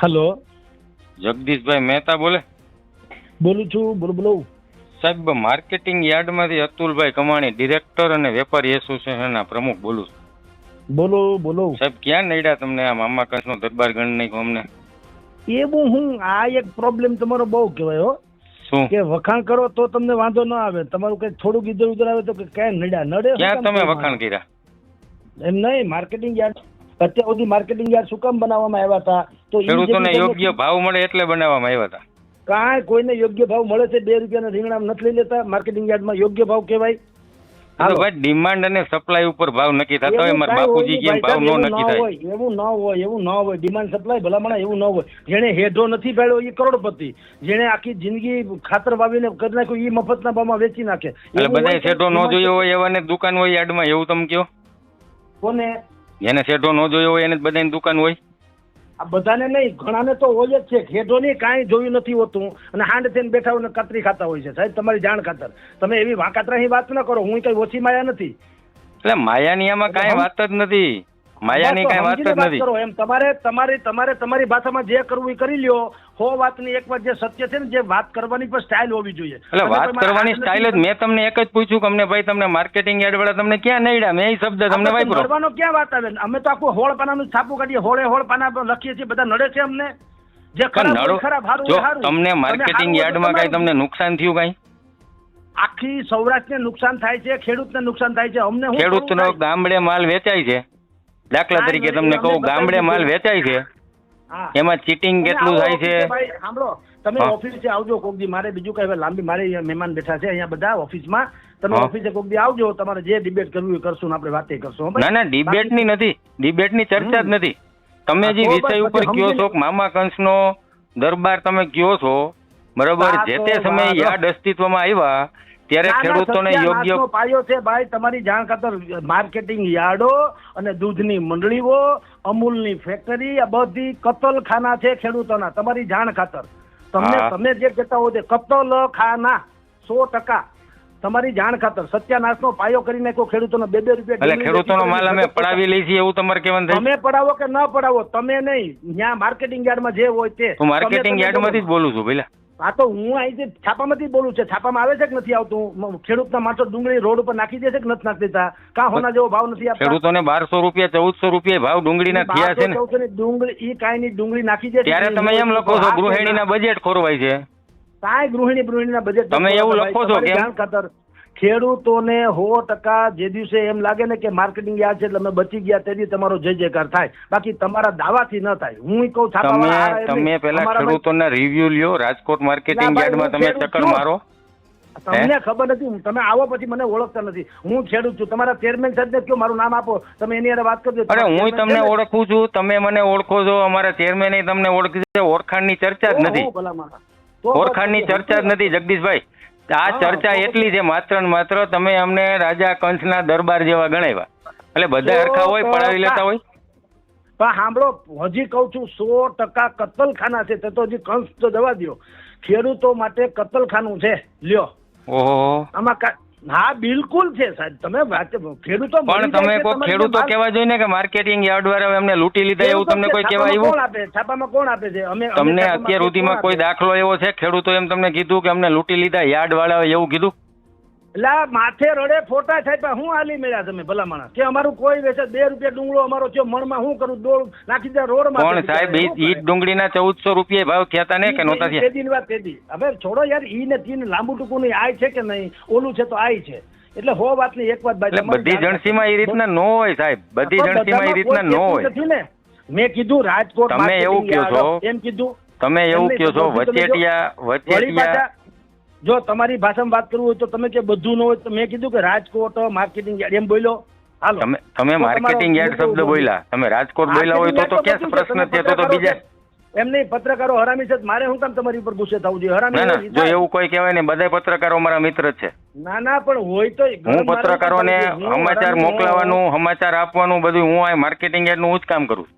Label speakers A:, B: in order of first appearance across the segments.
A: Hello.
B: જગદીશભાઈ મહેતા બોલે?
A: બોલું છું બોલો બોલો.
B: સાહેબ માર્કેટિંગ યાર્ડમાંથી અતુલભાઈ કમાણી ડિરેક્ટર અને વેપારી એસોસિએશનના પ્રમુખ બોલું છું.
A: બોલો બોલો.
B: સાહેબ ક્યાં નડ્યા તમને આ મામા કંસનો દરબાર ગણ નહીં અમને?
A: બહુ હું આ એક પ્રોબ્લેમ તમારો બહુ કહેવાય હો.
B: શું?
A: કે વખાણ કરો તો તમને વાંધો ન આવે. તમારું કઈ થોડુંક ઇધર ઉધર આવે તો કે ક્યાં નડ્યા? નડે
B: ક્યાં તમે વખાણ કર્યા?
A: એમ નહીં માર્કેટિંગ યાર્ડ અત્યાર સુધી માર્કેટિંગ યાર્ડ શું કામ બનાવવામાં આવ્યા હતા? તો
B: ખેડૂતોને યોગ્ય ભાવ મળે એટલે બનાવવામાં આવ્યા હતા.
A: કાંઈ કોઈને યોગ્ય ભાવ મળે છે બે રૂપિયાના રીંગણા નથી લઈ લેતા. માર્કેટિંગ યાર્ડમાં યોગ્ય ભાવ કહેવાય.
B: ભાઈ ડિમાન્ડ અને સપ્લાય ઉપર ભાવ નક્કી થતો હોય મારા બાપુજી કેમ ભાવ નો નક્કી થાય?
A: એવું ન હોય એવું ન હોય. ડિમાન્ડ સપ્લાય ભલામણ એવું ન હોય. જેણે હેઢો નથી પાડ્યો એ કરોડપતિ. જેણે આખી જિંદગી ખાતર વાવીને કરી નાખ્યું એ મફતના ભાવમાં વેચી નાખે.
B: એટલે બધા
A: કે
B: ન જોયો હોય એવાને દુકાન હોય યાર્ડમાં એવું તમે કયો
A: કોને?
B: જેને શેઠો ન જોયો હોય એને બધાની દુકાન હોય?
A: આ બધાને નહીં ઘણાને તો હોય જ છે. હેઢો ની કાંઈ જોયું નથી હોતું. અને હાંડ થઈને બેઠા હોય કતરી ખાતા હોય છે. સાહેબ તમારી જાણ ખાતર. તમે એવી વાંકાતરાની વાત ન કરો. હું કઈ ઓછી માયા નથી.
B: એટલે માયાની આમાં કાંઈ વાત જ નથી. માયાની કાંઈ વાત જ નથી.
A: એમ તમારે તમારી તમારે તમારી ભાષામાં જે કરવું એ કરી લ્યો. હો વાતની એક વાત જે સત્ય છે ને જે વાત કરવાની પણ સ્ટાઇલ હોવી જોઈએ.
B: એટલે વાત કરવાની સ્ટાઇલ જ મેં તમને એક જ પૂછ્યું કે અમને ભાઈ તમને માર્કેટિંગ યાર્ડ વાળા તમને ક્યાં નડ્યા? મેં એ શબ્દ તમને વાપરો.
A: નડવાનો ક્યાં વાત આવે? અમે તો આખું હોળ પાનાનું છાપું કાઢીએ હોળે હોળ પાના લખીએ છીએ બધા નડે છે અમને. જે ખરાબ ખરાબ હારું
B: જો તમને માર્કેટિંગ યાર્ડમાં કાંઈ તમને નુકસાન થયું કઈ?
A: આખી સૌરાષ્ટ્રને નુકસાન થાય છે ખેડૂતને નુકસાન થાય છે. અમને ખેડૂત
B: ખેડૂતનો ગામડે માલ વેચાય છે. દાખલા તરીકે તમને કહું ગામડે માલ વેચાય છે. એમાં ચીટિંગ કેટલું થાય છે?
A: સાંભળો. તમે ઓફિસે આવજો કોક દી. મારે બીજું કઈ લાંબી મારે મહેમાન બેઠા છે અહીંયા બધા ઓફિસમાં તમે ઓફિસે કોક દી આવજો. તમારે જે ડિબેટ કરવું એ કરશું ને આપણે વાતે કરશું
B: ના ના ડિબેટની નથી. ડિબેટની ચર્ચા જ નથી. તમે જે વિષય ઉપર કયો છો મામા કંસનો દરબાર તમે કયો છો? બરોબર જે
A: તો
B: સમયે યાદ અસ્તિત્વમાં આવ્યા ત્યારે
A: ના, ના,
B: ખેડૂતોને યોગ્ય
A: પાયો છે ભાઈ. તમારી જાણ ખાતર માર્કેટિંગ યાર્ડો અને દૂધની મંડળીઓ અમૂલની ફેક્ટરી આ બધી કતલખાના છે ખેડૂતોના તમારી જાણ ખાતર. તમને તમે જે કહેતા હો તે કતલખાના સો ટકા. તમારી જાણ ખાતર સત્યાનાશનો પાયો કરીને કોઈ ખેડૂતોનો બે બે રૂપિયા
B: એટલે ખેડૂતોનો માલ અમે પડાવી લઈ છીએ એવું તમારે કહેવાનું થાય
A: તમે પડાવો કે ન પડાવો તમે નહીં. ત્યાં માર્કેટિંગ યાર્ડમાં જે હોય તે.
B: હું માર્કેટિંગ યાર્ડમાંથી જ બોલું છું પેલા
A: હા તો હું અહીંથી છાપામાંથી બોલું છે છાપામાં આવે છે કે નથી આવતું? ખેડૂતના માણસો ડુંગળી રોડ ઉપર નાખી દે છે કે નથી નાખી દેતા કા હોના જેવો ભાવ નથી આપતા?
B: ખેડૂતોને બારસો રૂપિયા ચૌદસો રૂપિયા ભાવ ડુંગળીના થયા છે ને.
A: ડુંગળી ઈ કાંઈ ની ડુંગળી નાખી દે.
B: ત્યારે તમે એમ લખો છો ગૃહિણીના બજેટ ખોરવાય છે.
A: કાંઈ ગૃહિણી ગૃહિણીના બજેટ
B: તમે એવું લખો છો
A: કે ખેડૂતોને સો ટકા જે દિવસે એમ લાગે ને કે માર્કેટિંગ યાદ છે એટલે અમે બચી ગયા તેથી તમારો જય જયકાર થાય. બાકી તમારા દાવાથી ન થાય. હું કહું
B: તમે તમે પેલા ખેડૂતોના રિવ્યુ લ્યો રાજકોટ માર્કેટિંગ યાર્ડમાં તમે ચક્કર મારો.
A: તમને ખબર નથી તમે આવો પછી મને ઓળખતા નથી. હું ખેડૂત છું. તમારા ચેરમેન સાહેબ ને કયો મારું નામ આપો. તમે એની હારે વાત કરજો.
B: અરે હું તમને ઓળખું છું. તમે મને ઓળખો છો. અમારા ચેરમેન તમને ઓળખી છે. ઓળખાણની ચર્ચા જ નથી.
A: ની
B: ઓળખાણની ચર્ચા જ નથી જગદીશભાઈ. આ ચર્ચા એટલી છે માત્ર ને માત્ર તમે અમને રાજા કંસના દરબાર જેવા ગણાવ્યા. એટલે બધા હરખા હોય પડાવી લેતા હોય?
A: પણ સાંભળો હજી કહું છું સો ટકા કતલખાના છે તો હજી કંસ તો જવા દ્યો. ખેડૂતો માટે કતલખાનું છે લ્યો.
B: ઓહો.
A: આમાં હા બિલકુલ છે સાહેબ. તમે વાત ખેડૂતો
B: પણ તમે કોઈ ખેડૂતો કહેવા જોઈએ ને કે માર્કેટિંગ યાર્ડ વાળા એમને લૂંટી લીધા એવું તમને કોઈ કહેવા આવ્યું?
A: કોણ આપે? છાપામાં કોણ આપે છે? અમે
B: તમને અત્યાર સુધીમાં કોઈ દાખલો એવો છે? ખેડૂતો એમ તમને કીધું કે અમને લૂંટી લીધા યાર્ડ વાળા એવું કીધું?
A: એટલે માથે રડે ફોટા છાપ્યા હું હાલી મળ્યા તમે ભલા માણસ? કે અમારું કોઈ વેચે બે રૂપિયા ડુંગળો અમારો છે મણમાં શું કરું? દોડ નાખી દે રોડ
B: પણ સાહેબ? ઈ ડુંગળીના ચૌદસો રૂપિયા ભાવ થયા હતા ને કે નહોતા થયા?
A: તેદીની વાત તેદી હવે છોડો યાર ઈ ને તીન લાંબુ ટૂંકું નહીં આય છે કે નહીં? ઓલું છે તો આય છે. એટલે હો વાતની એક વાત ભાઈ
B: બધી
A: જાણ-
B: જણસીમાં એ રીતના નો હોય સાહેબ. બધી જણસીમાં એ રીતના નો હોય.
A: ને. મેં કીધું રાજકોટ
B: તમે એવું કહો છો.
A: એમ કીધું.
B: તમે એવું કહો છો વચેટિયા વચેટિયા
A: જો તમારી ભાષામાં વાત કરવું હોય તો તમે કે બધું ન હોય તો મેં કીધું કે રાજકોટ માર્કેટિંગ યાર્ડ એમ બોલ્યો. હાલો.
B: તમે તમે માર્કેટિંગ યાર્ડ શબ્દ બોલ્યા. તમે રાજકોટ બોલ્યા હોય તો તો ક્યાં પ્રશ્ન છે તો તો બીજા
A: એમ નહીં પત્રકારો હરામી છે મારે શું કામ તમારી ઉપર ગુસ્સે થવું જોઈએ? હરામી
B: જો એવું કોઈ કહેવાય ને બધા પત્રકારો મારા મિત્ર છે.
A: ના ના પણ હોય તો
B: હું પત્રકારોને સમાચાર મોકલાવાનું સમાચાર આપવાનું બધું હું આ માર્કેટિંગ યાર્ડનું નું જ કામ કરું છું.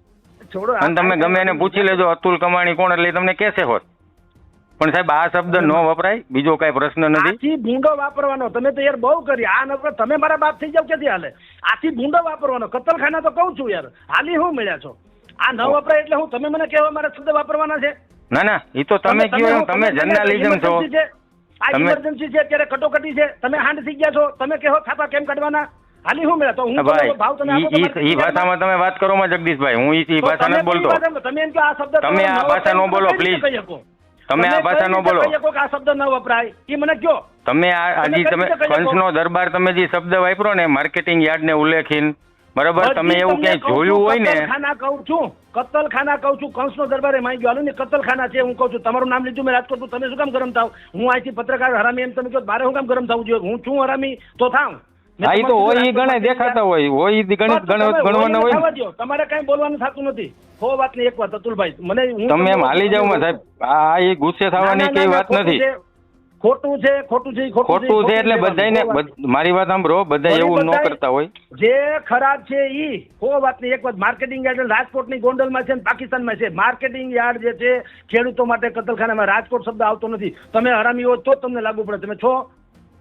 A: છોડો
B: અને તમે ગમે એને પૂછી લેજો અતુલ કમાણી કોણ એટલે તમને કેસે હોત. પણ સાહેબ આ શબ્દ ન વપરાય બીજો કઈ પ્રશ્ન નથી.
A: આથી ભૂંડો વાપરવાનો. તમે તો યાર બહુ કરી. આ નકર તમે મારા બાપ થઈ જાવ ક્યાંથી હાલે? આથી ભૂંડો વાપરવાનો. કતલખાના તો કહું છું યાર. હાલી હું મળ્યા છો? આ ન વપરાય એટલે હું તમે મને કહેવા મારા શબ્દ વાપરવાના છે?
B: ના ના એ તો તમે કયો તમે જર્નાલિઝમ છો.
A: આ ઇમરજન્સી છે અત્યારે કટોકટી છે. તમે હાંડ થઈ ગયા છો. તમે કહો થાપા કેમ કાઢવાના? હાલી હું મેળા તો હું ભાવ તમે
B: ઈ- ભાષામાં તમે વાત કરો માં જગદીશભાઈ. હું ઈ ભાષા
A: તમે
B: બોલતો.
A: તમે આ શબ્દ
B: તમે આ ભાષા ન બોલો,
A: તમે
B: તમે આ ભાષા ન બોલો.
A: કહી આ શબ્દ ન વપરાય? એ મને કયો.
B: તમે આ હજી તમે કંસનો દરબાર તમે જે શબ્દ વાપરો ને માર્કેટિંગ યાર્ડ ને ઉલ્લેખીન બરાબર? તમે એવું ક્યાંય જોયું હોય ને?
A: ખાના કહું છું કતલખાના કહું છું કંસનો દરબારે માઈ ગયો. હાલો ને કતલખાના છે હું કહું છું. તમારું નામ લીધું મેં રાજકોટ તમે શું કામ ગરમ થાવ? હું અહીંથી પત્રકાર હરામી એમ તમે કહો બારે હું કામ ગરમ થવું જોઈએ? હું છું હરામી? તો થાવ.
B: હા તો હોય ઈ ગણે દેખાતા હોય હોય ઈ ગણિત
A: બસ તો
B: ગણ-
A: તમે
B: ગણવાના હોય
A: થવા
B: ને.
A: દ્યો. તમારે કઈ બોલવાનું થતું નથી. હો વાતની એક વાત અતુલભાઈ મને
B: તમે એમ હાલી જાવમાં સાહેબ આ એ ગુસ્સે થવાની
A: ના, ના,
B: કઈ વાત
A: ખોટું
B: નથી.
A: છે. ખોટું છે ખોટું છે ખોટું
B: ખોટું છે એટલે
A: વાત.
B: મારી વાત સાંભળો બધા એવું ન કરતા હોય.
A: જે ખરાબ છે ઈ હો વાતની એક વાત માર્કેટિંગ યાર્ડ રાજકોટની ગોંડલમાં છે ને પાકિસ્તાનમાં છે. માર્કેટિંગ યાર્ડ જે છે ખેડૂતો માટે કતલખાનામાં રાજકોટ શબ્દ આવતો નથી. તમે હરામી હો તો તમને લાગુ પડે. તમે છો?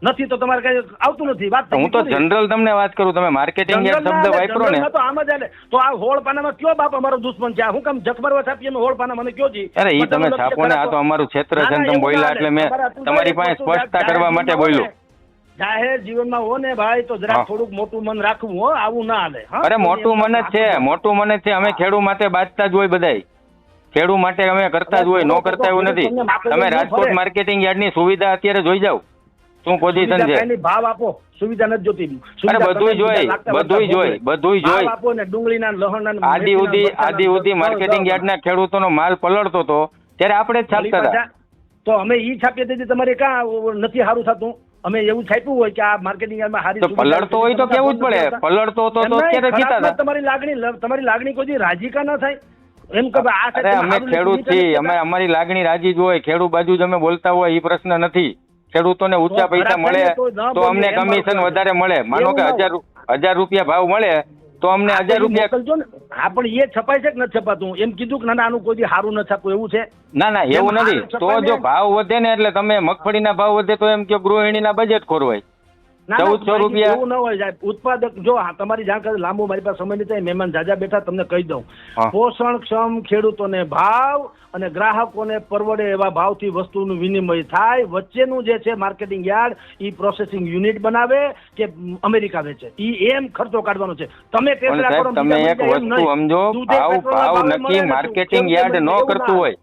A: નથી તો તમારે કઈ આવતું નથી. વાત
B: હું તો જનરલ તમને વાત કરું તમે માર્કેટિંગ શબ્દ વાપરો ને.
A: તો આમ જ. તો આ હોળ પાનામાં કયો બાપ અમારો દુશ્મન છે? હું કેમ જખમરવા છાપીએ હોળ પાના મને કયો છે
B: અરે ઈ તમે છાપો ને આ તો અમારું ક્ષેત્ર છે તમે બોલ્યા એટલે મેં
A: તમારી
B: પાસે સ્પષ્ટતા કરવા માટે બોલ્યો.
A: જાહેર જીવનમાં હો ને ભાઈ તો
B: જરા
A: થોડુંક મોટું મન રાખવું હો આવું ના હાલે
B: અરે મોટું મન જ છે મોટું મન જ છે અમે ખેડૂ માટે બાજતા જ હોય બધાય. ખેડૂ માટે અમે કરતા જ હોય નો કરતા એવું નથી. તમે રાજકોટ માર્કેટિંગ યાર્ડની સુવિધા અત્યારે જોઈ જાવ શું પોઝિશન છે?
A: ભાવ આપો. સુવિધા નથી જોતી
B: અરે
A: બધું
B: જોઈ,
A: બધું
B: જોઈ,
A: બધું
B: જોઈ.
A: આપો ને ડુંગળીના લહણના
B: આદિ
A: ઉદી
B: આદિ
A: ઉદી
B: માર્કેટિંગ યાર્ડના ખેડૂતોનો માલ પલળતો હતો ત્યારે આપણે જ છાપતા હતા.
A: તો અમે ઈ છાપીએ તેથી તમારે ક્યાં નથી સારું થતું? અમે એવું છાપ્યું હોય કે આ માર્કેટિંગ યાર્ડમાં હારી
B: તો પલળતો હોય તો કેવું જ પડે. પલળતો હતો તો અત્યારે જીતા હતા.
A: તમારી લાગણી તમારી લાગણી કોઈ રાજી કા ન થાય? એમ કે આ
B: અમે ખેડૂત છીએ અમે અમારી લાગણી રાજી જ હોય ખેડૂત બાજુ જ અમે બોલતા હોય એ પ્રશ્ન નથી. ખેડૂતોને ઊંચા પૈસા મળે
A: તો
B: અમને કમિશન વધારે મળે. માનો કે હજાર હજાર રૂપિયા ભાવ મળે તો અમને હજાર રૂપિયા
A: મોકલજો ને હા પણ એ છપાય છે કે નથી છપાતું? એમ કીધું કે ના ના આનું કોઈ સારું ન છાપું એવું છે?
B: ના ના એવું નથી. તો જો ભાવ વધે ને એટલે તમે મગફળીના ભાવ વધે તો એમ કે ગૃહિણીના બજેટ ખોરવાય.
A: ના, ના,
B: 1400
A: ભાઈ,
B: રૂપિયા.
A: એવું ન હોય સાહેબ. ઉત્પાદક જો તમારી જાણકારી લાંબુ મારી પાસે સમય નથી મહેમાન જાજા બેઠા તમને કહી દઉં. પોષણક્ષમ ખેડૂતોને ભાવ અને ગ્રાહકોને પરવડે એવા ભાવથી વસ્તુનું વિનિમય થાય. વચ્ચેનું જે છે માર્કેટિંગ યાર્ડ ઈ પ્રોસેસિંગ યુનિટ બનાવે કે અમેરિકા વેચે. ઈ એમ ખર્ચો કાઢવાનો છે. તમે
B: તમે એક વસ્તુ સમજો ભાવ ભાવ નક્કી માર્કેટિંગ યાર્ડ ન કરતું હોય.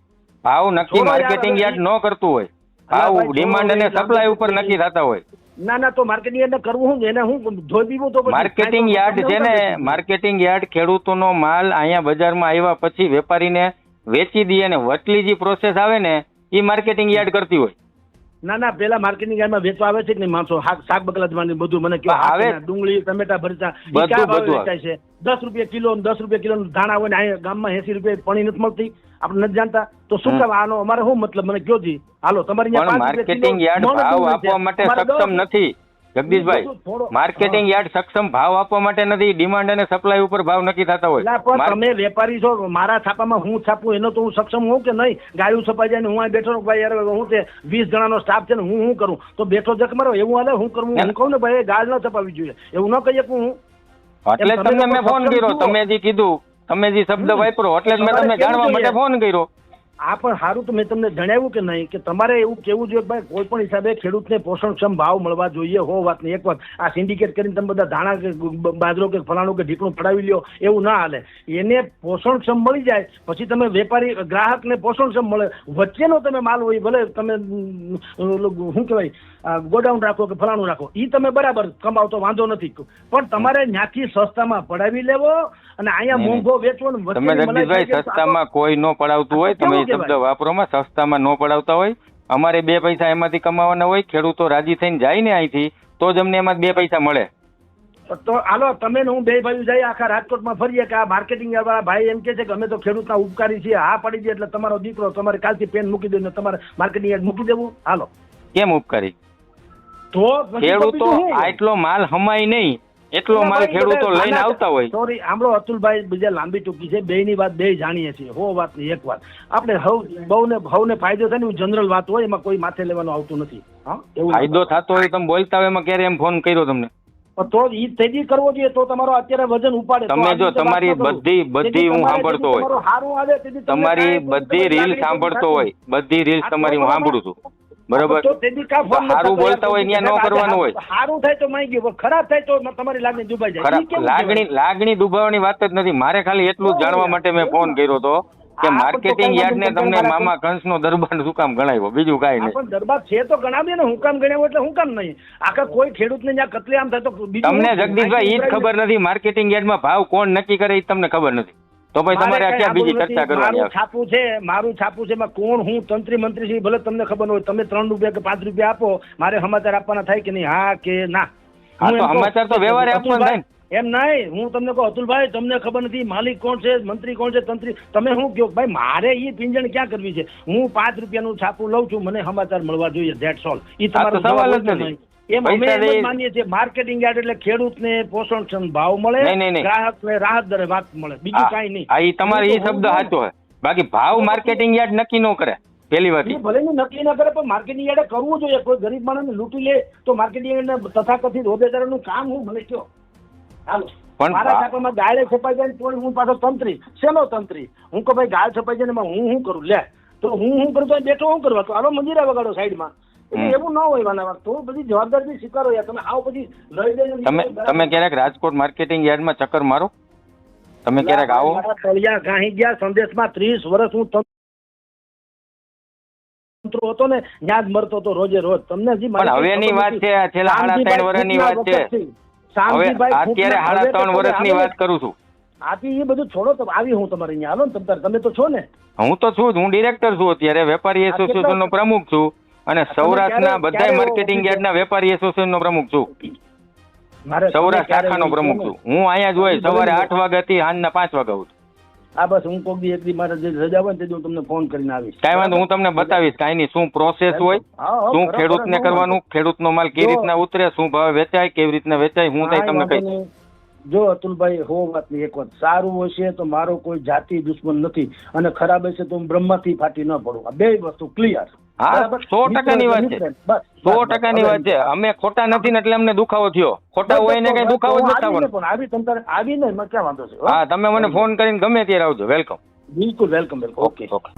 B: ભાવ નક્કી માર્કેટિંગ યાર્ડ નો કરતું હોય. ભાવ ડિમાન્ડ અને સપ્લાય ઉપર નક્કી થતા હોય.
A: ના ના તો માર્કેટિંગ યાર્ડ કરવું હું એને હું ધોઈ તો
B: માર્કેટિંગ યાર્ડ છે ને માર્કેટિંગ યાર્ડ ખેડૂતોનો માલ અહીંયા બજારમાં આવ્યા પછી વેપારીને વેચી દે અને વચલી જે પ્રોસેસ આવે ને એ માર્કેટિંગ યાર્ડ કરતી હોય.
A: ના ના પેલા માર્કેટિંગ યાર્ડમાં વેચવા આવે છે કે નહીં? માણસો શાક બગલા બધું મને કહો.
B: આવે.
A: ડુંગળી ટમેટા ભરતા કયા ભાવે વેચાય છે? દસ રૂપિયા કિલો દસ રૂપિયા કિલો ધાણા હોય ને અહીંયા ગામમાં એસી રૂપિયા પાણી નથી મળતી. આપણે નથી જાણતા. તો શું કામ? આનો અમારે શું મતલબ? મને કયો જી. હાલો તમારી
B: માર્કેટિંગ યાર્ડ ભાવ આપવા માટે સક્ષમ નથી. જગદીશભાઈ માર્કેટિંગ યાર્ડ સક્ષમ ભાવ આપવા માટે નથી ડિમાન્ડ અને સપ્લાય ઉપર ભાવ નક્કી થતા હોય.
A: પણ તમે વેપારી છો મારા છાપામાં હું છાપું એનો તો હું સક્ષમ હોઉં કે નહીં? ગાયું છપાઈ જાય ને હું અહીં બેઠો ભાઈ યાર હું તે વીસ જણાનો સ્ટાફ છે ને હું શું કરું? તો બેઠો જક મારો એવું હાલે હું કરું? હું કહું ને ભાઈ ગાળ ન છપાવી જોઈએ. એવું ન કહીએ હું?
B: એટલે તમને મેં ફોન કર્યો તમે જે કીધું તમે જે શબ્દ વાપરો એટલે મેં તમને જાણવા માટે ફોન કર્યો.
A: આ પણ સારું તો મેં તમને જણાવ્યું કે નહીં કે તમારે એવું કેવું જોઈએ કે ભાઈ કોઈ પણ હિસાબે ખેડૂતને પોષણક્ષમ ભાવ મળવા જોઈએ હો વાત નહીં એક વાત. આ સિન્ડિકેટ કરીને તમે બધા ધાણા કે બાજરો કે ફલાણું કે ઢીકણું પડાવી લ્યો એવું ના હાલે. એને પોષણક્ષમ મળી જાય પછી તમે વેપારી ગ્રાહકને પોષણક્ષમ મળે. વચ્ચેનો તમે માલ હોય ભલે તમે શું કહેવાય ગોડાઉન રાખો કે ફલાણું રાખો એ તમે બરાબર કમાવ તો વાંધો નથી. પણ તમારે ત્યાંથી સસ્તામાં પડાવી લેવો અને અહીંયા. મોંઘો વેચવો
B: તમે સસ્તામાં કોઈ ન પડાવતું હોય તમે શબ્દ? વાપરોમાં સસ્તામાં ન પડાવતા હોય. અમારે બે પૈસા એમાંથી કમાવાના હોય ખેડૂતો રાજી થઈને જાય ને અહીંથી તો જ અમને એમાં બે પૈસા મળે.
A: તો હાલો તમે હું બે ભાઈ જઈ આખા રાજકોટમાં ફરીએ કે આ માર્કેટિંગ વાળા ભાઈ એમ કે છે કે અમે તો ખેડૂતના ઉપકારી છીએ હા પડી જાય એટલે તમારો દીકરો તમારે કાલથી પેન મૂકી દઈને તમારે માર્કેટિંગ યાર્ડ મૂકી દેવું. હાલો.
B: કેમ ઉપકારી?
A: તો
B: ખેડૂતો આટલો માલ હમાય નહીં. એટલો માલ ખેડૂતો લઈને આવતા હોય.
A: સોરી આમળો અતુલભાઈ બીજા લાંબી ટૂંકી છે બે ની વાત બે જાણીએ છીએ. હો વાતની એક વાત. આપણે હવ બહુને હવને ફાયદો થાય ને જનરલ વાત હોય એમાં કોઈ માથે લેવાનું આવતું નથી. હા એવું
B: ફાયદો થતો હોય તમે બોલતા હોય એમાં ક્યારે એમ ફોન કર્યો તમને?
A: તો ઈ તેજી કરવો જોઈએ તો તમારો અત્યારે વજન ઉપાડે.
B: તમે જો તમારી બધી બધી હું સાંભળતો હોય.
A: તમારું
B: બધી રીલ સાંભળતો હોય. બધી રીલ તમારી હું સાંભળું છું. બરોબર.
A: નતા
B: બોલતા હોય ત્યાં ન કરવાનું હોય.
A: સારું થાય તો માઈ ગયું ખરાબ થાય તો તમારી લાગણી દુભાઈ જાય.
B: લાગણી લાગણી દુભાવવાની વાત જ નથી. મારે ખાલી એટલું જ જાણવા માટે મેં ફોન કર્યો હતો કે માર્કેટિંગ યાર્ડ ને તમને
A: મામા
B: મામા કંસનો દરબાર શું કામ ગણાવ્યો? બીજું કઈ નહીં.
A: દરબાર છે તો ગણાવીએ ને હું કામ ગણાવ્યો એટલે હું કામ નહીં. આખા કોઈ ખેડૂતને જ્યાં કતલેઆમ થાય તો
B: તમને જગદીશભાઈ ઈ જ ખબર નથી માર્કેટિંગ યાર્ડમાં ભાવ કોણ નક્કી કરે એ તમને ખબર નથી. તો ભાઈ તમારે
A: મારે
B: અત્યારે બીજી ચર્ચા કરવાની
A: મારું છાપું છે મારું છાપું છે એમાં કોણ હું તંત્રી મંત્રી છે ભલે તમને ખબર હોય. તમે ત્રણ રૂપિયા કે પાંચ રૂપિયા આપો મારે સમાચાર આપવાના થાય કે નહીં? હા કે ના?
B: હા, તો સમાચાર તો વ્યવહારે આપવાનો થાય
A: એમ નહીં હું તમને કહું અતુલભાઈ તમને ખબર નથી માલિક કોણ છે મંત્રી કોણ છે તંત્રી તમે શું કહો ભાઈ મારે ઈ પિંજણ ક્યાં કરવી છે? હું પાંચ રૂપિયાનું છાપું લઉં છું મને સમાચાર મળવા જોઈએ ધેટ્સ ઓલ
B: એ
A: તમારો
B: સવાલ જ નથી.
A: નહીં? એમ અમે
B: પૈસા
A: એમ માનીએ છીએ માર્કેટિંગ યાર્ડ એટલે ખેડૂતને પોષણક્ષમ ભાવ મળે
B: નહીં, નહીં, નહીં.
A: ગ્રાહકને રાહત દરે વાત મળે. બીજું કાંઈ નહીં.
B: હા ઈ તમારે ઈ
A: હું તો-
B: શબ્દ સાચો છે. બાકી ભાવ માર્કેટિંગ યાર્ડ નક્કી ન કરે પેલી વાત
A: ભલે ને નક્કી ન કરે પણ માર્કેટિંગ યાર્ડે કરવું જોઈએ. કોઈ ગરીબ માણસને લૂંટી લે તો માર્કેટિંગ યાર્ડને તથાકથિત હોદ્દેદારોનું કામ હું મને કયો.
B: પણ
A: મારા છાપામાં ગાળે છપાઈ જાય તો હું પાછો તંત્રી. શેનો તંત્રી? હું કહું ભાઈ ગાળ છપાઈ જાય ને હું હું શું કરું? લે. તો હું હું કરું? તો બેઠો હું કરવા? તો હાલો મંદિરા વગાડો સાઈડમાં. એવું ન હોય વાના તો બધી જવાબદારી સ્વીકારો યાર. તમે આવો પછી લઈ જઈને
B: તમે તમે ક્યારેક રાજકોટ માર્કેટિંગ યાર્ડમાં ચક્કર મારો? તમે ક્યારેક આવો?
A: તળિયા ગાહી ગયા સંદેશમાં ત્રીસ વર્ષ હું તંત્ર હતો ને ત્યાં જ મરતો હતો રોજે રોજ. તમને હજી
B: પણ હવેની વાત છે આ છેલ્લા સાડા ત્રણ વર્ષની વાત છે. હવે અત્યારે સાડા ત્રણ વર્ષની વાત કરું છું.
A: આથી એ બધું છોડો તો આવી હું તમારે અહીંયા. હાલો ને તમ તો છો ને?
B: હું તો છું જ, હું ડિરેક્ટર છું અત્યારે વેપારી એસોસિએશન નો પ્રમુખ છું. અને સૌરાષ્ટ્રના બધા માર્કેટિંગ યાર્ડના વેપારી એસોસિએશનનો પ્રમુખ છું. સૌરાષ્ટ્ર શાખાનો પ્રમુખ
A: છું?
B: હું અહીંયા જ હોય સવારે. આઠ વાગ્યાથી સાંજના પાંચ વાગ્યા સુધી.
A: આ બસ હું કોક દી એક મારા જે રજા હોય ને તે હું તમને ફોન કરીને આવીશ.
B: કાંઈ વાંધો હું તમને બતાવીશ કાંઈ નહીં શું પ્રોસેસ હોય શું ખેડૂતને કરવાનું ખેડૂતનો માલ કેવી રીતના ઉતરે શું ભાવે વેચાય કેવી રીતના વેચાય હું
A: કાંઈ
B: તમને કહીશ.
A: જો અતુલભાઈ હો વાતની એક વાત. સારું હશે તો મારો કોઈ જાતિ દુશ્મન નથી અને ખરાબ હશે તો હું બ્રહ્માથી ફાટી ન પડું. આ બે વસ્તુ ક્લિયર
B: હા સો ટકાની વાત છે. સો ટકાની વાત છે. અમે ખોટા નથી એટલે અમને દુખાવો થયો. ખોટા હોય ને કઈ દુખાવો જ નથી
A: આવી તમ આવીને ક્યાં વાંધો છે
B: હા? તમે મને ફોન કરીને ગમે ત્યારે આવજો. વેલકમ
A: બિલકુલ વેલકમ વેલકમ ઓકે
B: ઓકે